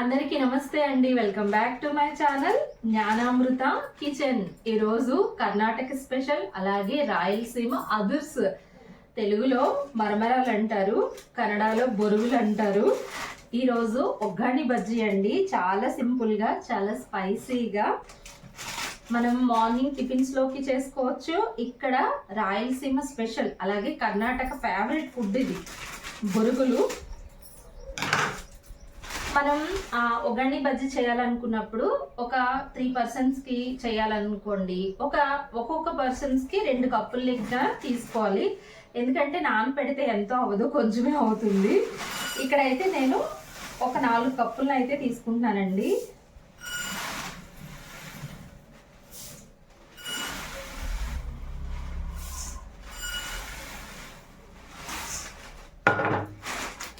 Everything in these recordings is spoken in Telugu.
అందరికీ నమస్తే అండి. Welcome back to my channel Jnanamrutha kitchen ఈరోజు కర్ణాటక స్పెషల్ అలాగే రాయలసీమ అదుర్స్. తెలుగులో మరమరాలు అంటారు కన్నడలో బొరుగులు అంటారు ఈరోజు ఒగ్గాని బజ్జీ అండి. చాలా సింపుల్గా చాలా స్పైసీగా మనం మార్నింగ్ టిఫిన్స్లోకి చేసుకోవచ్చు. ఇక్కడ రాయలసీమ స్పెషల్ అలాగే కర్ణాటక ఫేవరెట్ ఫుడ్ ఇది. బొరుగులు మనం ఆ, ఒగండి బజ్జీ చేయాలనుకున్నప్పుడు ఒక త్రీ పర్సన్స్కి చేయాలనుకోండి. ఒక ఒక్కొక్క పర్సన్స్కి రెండు కప్పుల లెక్క తీసుకోవాలి. ఎందుకంటే నాన్ పెడితే ఎంతో అవ్వదు కొంచెమే అవుతుంది. ఇక్కడైతే నేను ఒక నాలుగు కప్పులను అయితే తీసుకుంటున్నానండి.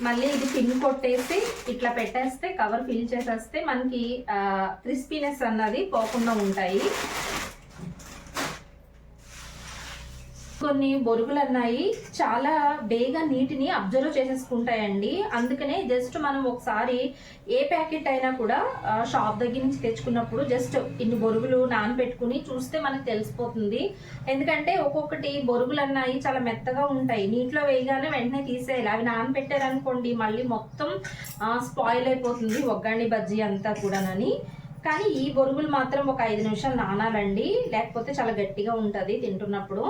మళ్ళీ ఇది పిన్ కొట్టేసి ఇట్లా పెట్టేస్తే కవర్ ఫిల్ చేసేస్తే మనకి క్రిస్పీనెస్ అన్నది పోకుండా ఉంటాయి. కొన్ని బొరుగులు అన్నాయి చాలా బేగా నీటిని అబ్జర్వ్ చేసేసుకుంటాయండి. అందుకనే జస్ట్ మనం ఒకసారి ఏ ప్యాకెట్ అయినా కూడా షాప్ దగ్గర నుంచి తెచ్చుకున్నప్పుడు జస్ట్ ఇన్ని బొరుగులు నానబెట్టుకుని చూస్తే మనకు తెలిసిపోతుంది. ఎందుకంటే ఒక్కొక్కటి బొరుగులు అన్నాయి చాలా మెత్తగా ఉంటాయి. నీటిలో వేయగానే వెంటనే తీసేయాలి. అవి నానబెట్టారనుకోండి మళ్ళీ మొత్తం స్పాయిల్ అయిపోతుంది ఒగ్గాని బజ్జీ అంతా కూడానని. కానీ ఈ బొరుగులు మాత్రం ఒక ఐదు నిమిషాలు నానాలండి. లేకపోతే చాలా గట్టిగా ఉంటుంది తింటున్నప్పుడు.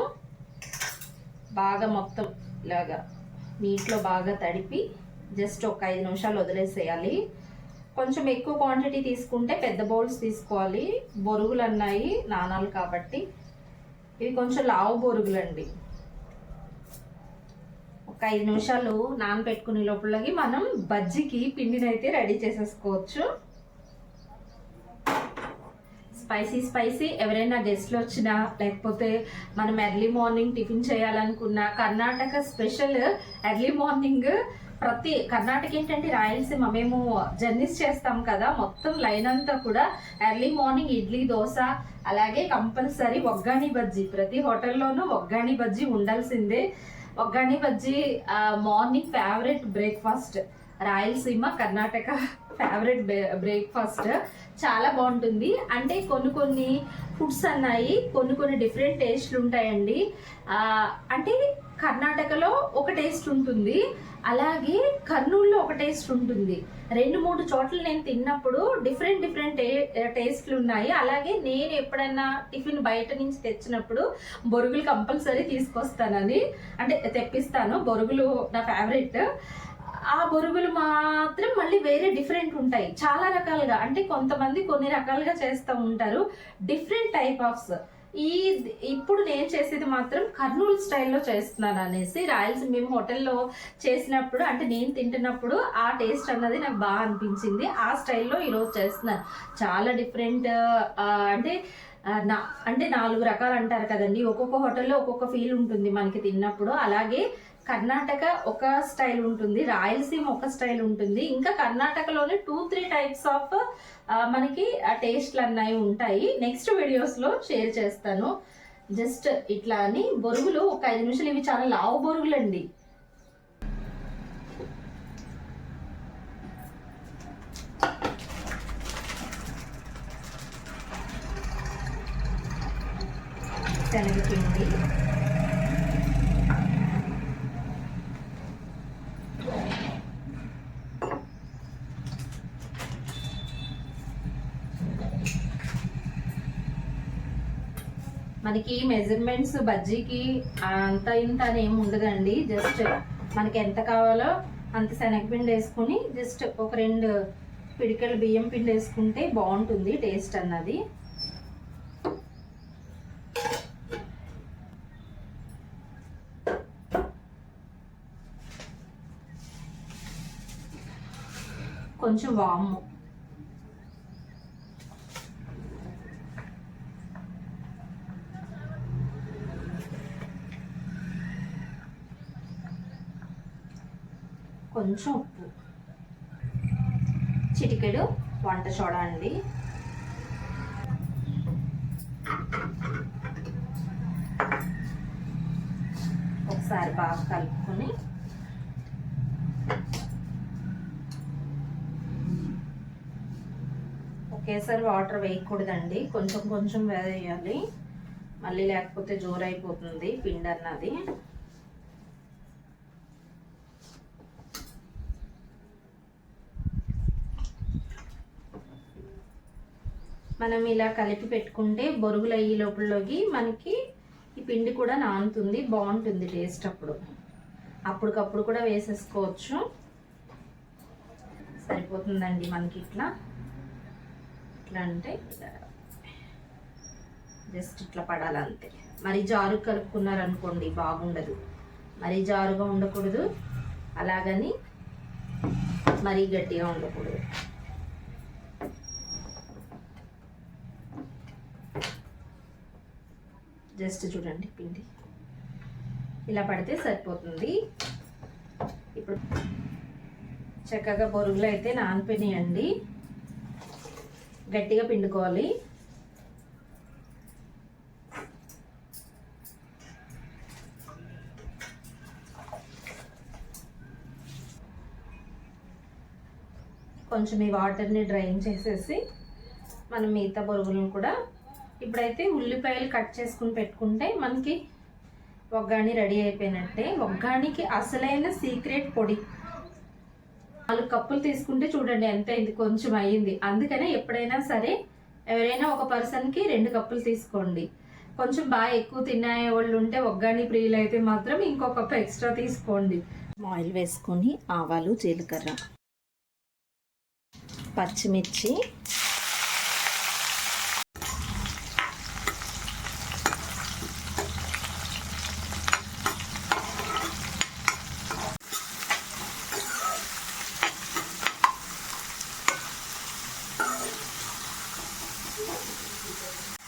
బాగా మొత్తం ఇలాగా నీటిలో బాగా తడిపి జస్ట్ ఒక ఐదు నిమిషాలు వదిలేసేయాలి. కొంచెం ఎక్కువ క్వాంటిటీ తీసుకుంటే పెద్ద బౌల్స్ తీసుకోవాలి. బొరుగులు అన్నాయి నానాలు కాబట్టి. ఇవి కొంచెం లావు బొరుగులు అండి ఒక ఐదు నిమిషాలు నానబెట్టుకునే లోపలకి మనం బజ్జీకి పిండిని అయితే రెడీ చేసేసుకోవచ్చు. Spicy spicy. ఎవరైనా గెస్ట్లు వచ్చినా లేకపోతే మనం ఎర్లీ మార్నింగ్ టిఫిన్ చేయాలనుకున్నా కర్ణాటక స్పెషల్ ఎర్లీ మార్నింగ్ ప్రతి కర్ణాటక ఏంటంటే రాయలసీమ మేము జర్నీస్ చేస్తాం కదా మొత్తం లైన్ అంతా కూడా ఎర్లీ మార్నింగ్ ఇడ్లీ దోశ అలాగే కంపల్సరీ ఒగ్గాని బజ్జీ. ప్రతి హోటల్లోనూ ఒగ్గాని బజ్జీ ఉండాల్సిందే. Oggani bajji morning favourite breakfast Rayalaseema Karnataka. Favourite breakfast చాలా బాగుంటుంది. అంటే కొన్ని కొన్ని ఫుడ్స్ అన్నాయి కొన్ని కొన్ని డిఫరెంట్ టేస్ట్లు ఉంటాయండి. అంటే కర్ణాటకలో ఒక టేస్ట్ ఉంటుంది. అలాగే కర్నూలులో ఒక టేస్ట్ ఉంటుంది. రెండు మూడు చోట్ల నేను తిన్నప్పుడు డిఫరెంట్ డిఫరెంట్ టేస్ట్లు ఉన్నాయి. అలాగే నేను ఎప్పుడైనా టిఫిన్ బయట నుంచి తెచ్చినప్పుడు బొరుగులు కంపల్సరీ తీసుకొస్తానని అంటే తెప్పిస్తాను. బొరుగులు నా ఫేవరెట్ ఆ బొరుగులు మాత్రం మళ్ళీ వేరే డిఫరెంట్ ఉంటాయి. చాలా రకాలుగా. అంటే కొంతమంది కొన్ని రకాలుగా చేస్తూ ఉంటారు. డిఫరెంట్ టైప్ ఆఫ్స్. ఈ ఇప్పుడు నేను చేసేది మాత్రం కర్నూలు స్టైల్లో చేస్తున్నాను అనేసి రాయలసీమ మేము హోటల్లో చేసినప్పుడు అంటే నేను తింటున్నప్పుడు ఆ టేస్ట్ అన్నది నాకు బాగా అనిపించింది. ఆ స్టైల్లో ఈరోజు చేస్తున్నాను. చాలా డిఫరెంట్ అంటే నా అంటే నాలుగు రకాలు అంటారు కదండి. ఒక్కొక్క హోటల్లో ఒక్కొక్క ఫీల్ ఉంటుంది మనకి తిన్నప్పుడు. అలాగే కర్ణాటక ఒక స్టైల్ ఉంటుంది రాయలసీమ ఒక స్టైల్ ఉంటుంది. ఇంకా కర్ణాటకలోనే టూ త్రీ టైప్స్ ఆఫ్ మనకి టేస్ట్లు అన్నవి ఉంటాయి. నెక్స్ట్ వీడియోస్లో షేర్ చేస్తాను. జస్ట్ ఇట్లా అని బొరుగులు ఒక ఐదు నిమిషాలు ఇవి చాలా లావు బొరుగులు అండి శనగపిండి మనకి మెజర్మెంట్స్ బజ్జీకి అంత ఇంత అని ఏమి ఉండదండి. జస్ట్ మనకి ఎంత కావాలో అంత శనగపిండి వేసుకుని జస్ట్ ఒక రెండు పిడికలు బియ్యం పిండి వేసుకుంటే బాగుంటుంది టేస్ట్ అన్నది. కొంచెం వాము. కొంచెం ఉప్పు. చిటికెడు వంట సోడా అండి ఒకసారి బాగా కలుపుకొని ఒకేసారి వాటర్ వేయకూడదండి. కొంచెం కొంచెం వేయాలి. మళ్ళీ లేకపోతే జోరైపోతుంది పిండి అన్నది. మనం ఇలా కలిపి పెట్టుకుంటే బొరుగులు అయ్యి లోపలలోకి మనకి ఈ పిండి కూడా నానుతుంది బాగుంటుంది టేస్ట్ అప్పుడు. అప్పటికప్పుడు కూడా వేసేసుకోవచ్చు. సరిపోతుందండి మనకి ఇట్లా. ఇట్లా అంటే జస్ట్ ఇట్లా పడాలి అంతే మరి జారు కలుపుకున్నారనుకోండి బాగుండదు. మరి జారుగా ఉండకూడదు. అలాగని మరీ గట్టిగా ఉండకూడదు. జస్ట్ చూడండి పిండి. ఇలా పడితే సరిపోతుంది. ఇప్పుడు చక్కగా బొరుగులు అయితే నానిపోయినాయండి గట్టిగా పిండుకోవాలి. కొంచెం ఈ వాటర్ని డ్రైన్ చేసేసి మనం మిగతా బొరుగులను కూడా ఇప్పుడైతే ఉల్లిపాయలు కట్ చేసుకుని పెట్టుకుంటే మనకి ఒగ్గాని రెడీ అయిపోయినట్టే. ఒగ్గానికి అసలైన సీక్రెట్ పొడి. నాలుగు కప్పులు తీసుకుంటే చూడండి ఎంత అయింది కొంచెం అయ్యింది. అందుకనే ఎప్పుడైనా సరే ఎవరైనా ఒక పర్సన్కి రెండు కప్పులు తీసుకోండి. కొంచెం బాగా ఎక్కువ తినే వాళ్ళు ఉంటే ఒగ్గాని ప్రియులు అయితే మాత్రం ఇంకో కప్పు ఎక్స్ట్రా తీసుకోండి. ఆయిల్ వేసుకొని ఆవాలు జీలకర్ర పచ్చిమిర్చి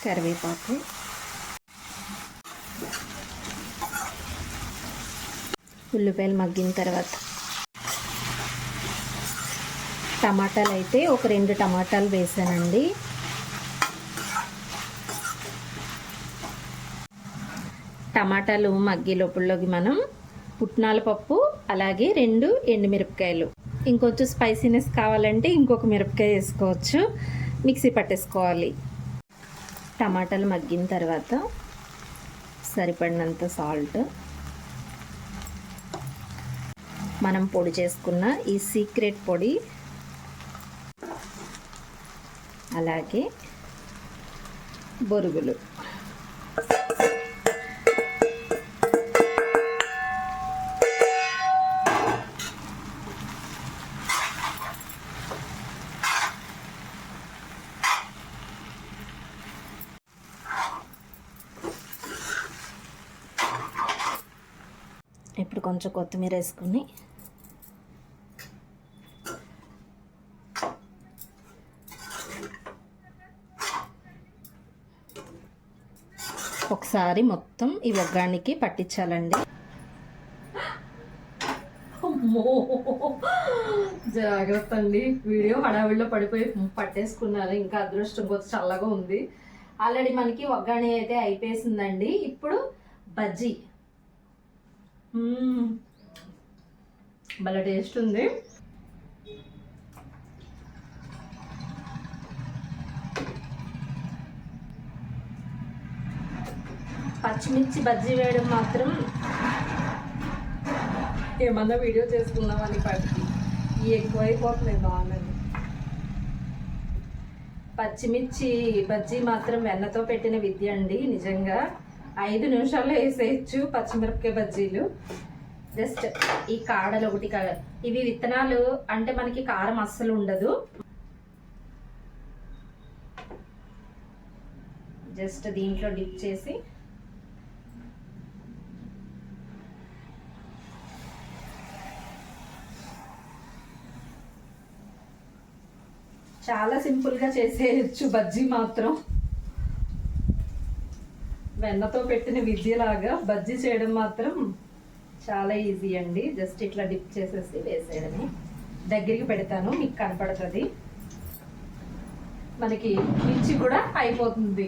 కరివేపాకు. ఉల్లిపాయలు మగ్గిన తర్వాత టమాటాలు అయితే ఒక రెండు టమాటాలు వేసానండి. టమాటాలు మగ్గి లోపలలోకి మనం పుట్నాల పప్పు అలాగే రెండు ఎండుమిరపకాయలు. ఇంకొంచెం స్పైసీనెస్ కావాలంటే ఇంకొక మిరపకాయ వేసుకోవచ్చు. మిక్సీ పట్టేసుకోవాలి. టమాటాలు మగ్గిన తర్వాత సరిపడినంత సాల్ట్. మనం పొడి చేసుకున్న ఈ సీక్రెట్ పొడి. అలాగే బొరుగులు. కొంచెం కొత్తిమీర వేసుకుని. ఒకసారి మొత్తం ఈ ఒగ్గానికి పట్టించాలండి. జాగ్రత్త అండి. వీడియో హడావిడిలో పడిపోయి పట్టేసుకున్నారు. ఇంకా అదృష్టం కొంచెం చల్లగా ఉంది. ఆల్రెడీ మనకి ఒగ్గాని అయితే అయిపోయేసిందండి. ఇప్పుడు బజ్జీ. భలే టేస్ట్ ఉంది. పచ్చిమిర్చి బజ్జీ వేయడం మాత్రం ఏమన్నా వీడియో చేసుకుందామని పట్టి ఈ అయిపోతున్నాయి బాగున్నది పచ్చిమిర్చి బజ్జీ మాత్రం వెన్నతో పెట్టిన విద్య అండి నిజంగా. ఐదు నిమిషాల్లో వేసేయచ్చు పచ్చిమిరపకాయ బజ్జీలు. జస్ట్ ఈ కాడలు ఒకటి ఇవి విత్తనాలు అంటే మనకి కారం అస్సలు ఉండదు. జస్ట్ దీంట్లో డిప్ చేసి చాలా సింపుల్గా చేసేయచ్చు బజ్జీ మాత్రం. వెన్నతో పెట్టిన విద్యలాగా బజ్జీ చేయడం మాత్రం చాలా ఈజీ అండి. జస్ట్ ఇట్లా డిప్ చేసేసి వేసేయడమే. దగ్గరికి పెడతాను మీకు కనపడుతుంది. మనకి మిర్చి కూడా అయిపోతుంది.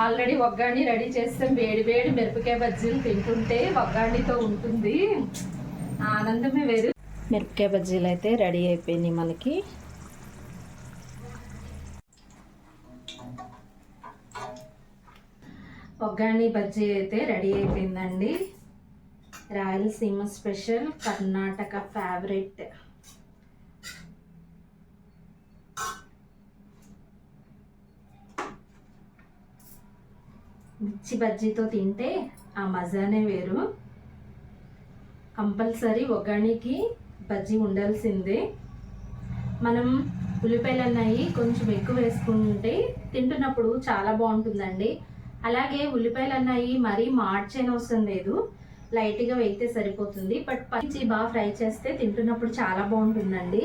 ఆల్రెడీ ఒగ్గాని రెడీ చేస్తే. వేడి వేడి మిరపకాయ బజ్జీలు తింటుంటే ఒగ్గానితో ఉంటుంది. ఆనందమే వేరు. మిరపకాయ బజ్జీలు అయితే రెడీ అయిపోయినాయి మనకి. ఒగ్గాని బజ్జీ అయితే రెడీ అయిపోయిందండి. రాయలసీమ స్పెషల్ కర్ణాటక ఫేవరెట్ మిర్చి బజ్జీతో తింటే ఆ మజానే వేరు. కంపల్సరీ ఒగ్గానికి బజ్జీ ఉండాల్సిందే. మనం ఉల్లిపాయలు అన్నవి కొంచెం ఎక్కువ వేసుకుంటే తింటున్నప్పుడు చాలా బాగుంటుందండి. అలాగే ఉల్లిపాయలు అన్నాయి మరీ మార్చేన అవసరం లేదు లైట్గా వేయితే సరిపోతుంది. బట్ పచ్చి బాగా ఫ్రై చేస్తే తింటున్నప్పుడు చాలా బాగుంటుందండి.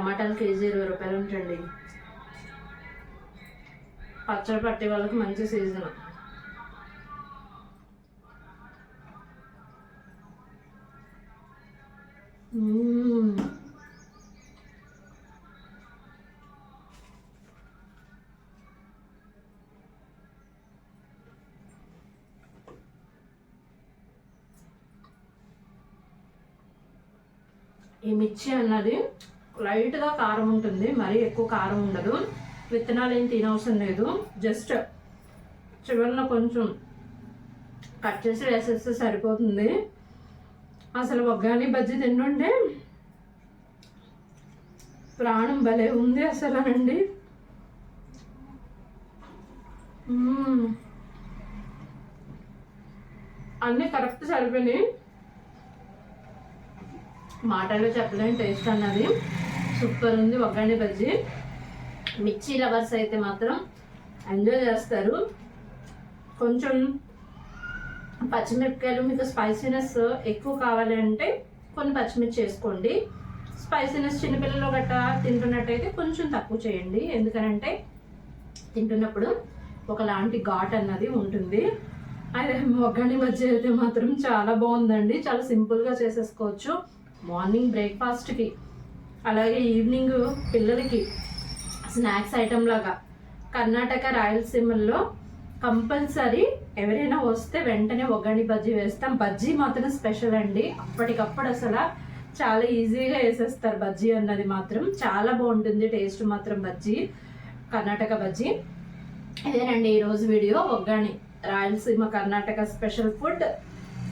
టమాటాలు కేజీ ఇరవై రూపాయలు ఉంటండి. పచ్చడి పట్టే వాళ్ళకి మంచి సీజన్. ఈ మిర్చి అన్నది లైట్గా కారం ఉంటుంది మరీ ఎక్కువ కారం ఉండదు. విత్తనాలు ఏం తినవసరం లేదు. జస్ట్ చివరిలో కొంచెం కట్ చేసి వేసేస్తే సరిపోతుంది. అసలు ఒగ్గాని బజ్జీ తింటుంటే ప్రాణం భలే ఉంది అసలు అండి అన్నీ కరెక్ట్ సరిపోయినాయి. మాటల్లో చెప్పలేని టేస్ట్ అన్నది. సూపర్ ఉంది ఒగ్గాని బజ్జీ. మిర్చి లవర్స్ అయితే మాత్రం ఎంజాయ్ చేస్తారు. కొంచెం పచ్చిమిరపకాయలు మీకు స్పైసీనెస్ ఎక్కువ కావాలి అంటే కొన్ని పచ్చిమిర్చి వేసుకోండి. స్పైసీనెస్ చిన్నపిల్లలు గట్ట తింటున్నట్టయితే కొంచెం తక్కువ చేయండి. ఎందుకనంటే తింటున్నప్పుడు ఒకలాంటి ఘాట్ అన్నది ఉంటుంది. అదే మొగ్గని బజ్జీ అయితే మాత్రం చాలా బాగుందండి. చాలా సింపుల్గా చేసేసుకోవచ్చు. మార్నింగ్ బ్రేక్ఫాస్ట్కి అలాగే ఈవినింగ్ పిల్లలకి స్నాక్స్ ఐటమ్ లాగా కర్ణాటక రాయలసీమల్లో కంపల్సరీ ఎవరైనా వస్తే వెంటనే ఒగ్గడి బజ్జీ వేస్తాం. బజ్జీ మాత్రం స్పెషల్ అండి. అప్పటికప్పుడు అసలు చాలా ఈజీగా వేసేస్తారు బజ్జీ అన్నది మాత్రం. చాలా బాగుంటుంది టేస్ట్ మాత్రం బజ్జీ కర్ణాటక బజ్జీ. ఇదేనండి ఈరోజు video. ఒగ్గాని Rayalaseema Karnataka special food.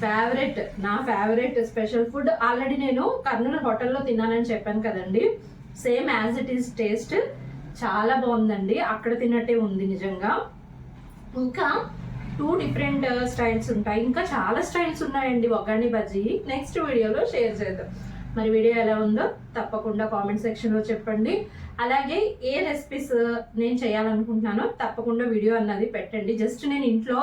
Favourite నా ఫేవరెట్ స్పెషల్ ఫుడ్ ఆల్రెడీ నేను కర్నూలు హోటల్లో తిన్నానని చెప్పాను కదండి. Same as it is taste చాలా బాగుందండి. అక్కడ తిన్నట్టే ఉంది నిజంగా. ఇంకా టూ డిఫరెంట్ స్టైల్స్ ఉంటాయి. ఇంకా చాలా స్టైల్స్ ఉన్నాయండి ఒగ్గాని బజ్జీ. నెక్స్ట్ వీడియోలో షేర్ చేద్దాం. మరి వీడియో ఎలా ఉందో తప్పకుండా కామెంట్ సెక్షన్లో చెప్పండి. అలాగే ఏ రెసిపీస్ uh, నేను చేయాలనుకుంటున్నానో తప్పకుండా వీడియో అన్నది పెట్టండి. జస్ట్ నేను ఇంట్లో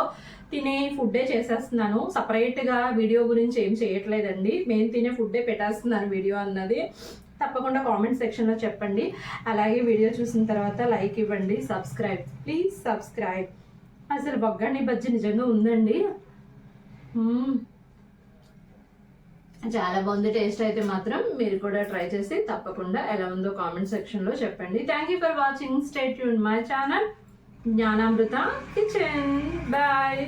తినే ఫుడ్డే చేసేస్తున్నాను. సపరేట్గా వీడియో గురించి ఏం చేయట్లేదండి. మేము తినే ఫుడ్డే పెట్టేస్తున్నాను వీడియో అన్నది. తప్పకుండా కామెంట్ సెక్షన్లో చెప్పండి. అలాగే వీడియో చూసిన తర్వాత లైక్ ఇవ్వండి. సబ్స్క్రైబ్ ప్లీజ్ సబ్స్క్రైబ్ అసలు బొగ్గని బజ్జీ నిజంగా ఉందండి. చాలా బాగుంది. టేస్ట్ అయితే మాత్రం మీరు కూడా ట్రై చేసి తప్పకుండా ఎలా ఉందో కామెంట్ సెక్షన్లో చెప్పండి. Thank you for watching stay Yoon my channel Gnanamrutha kitchen bye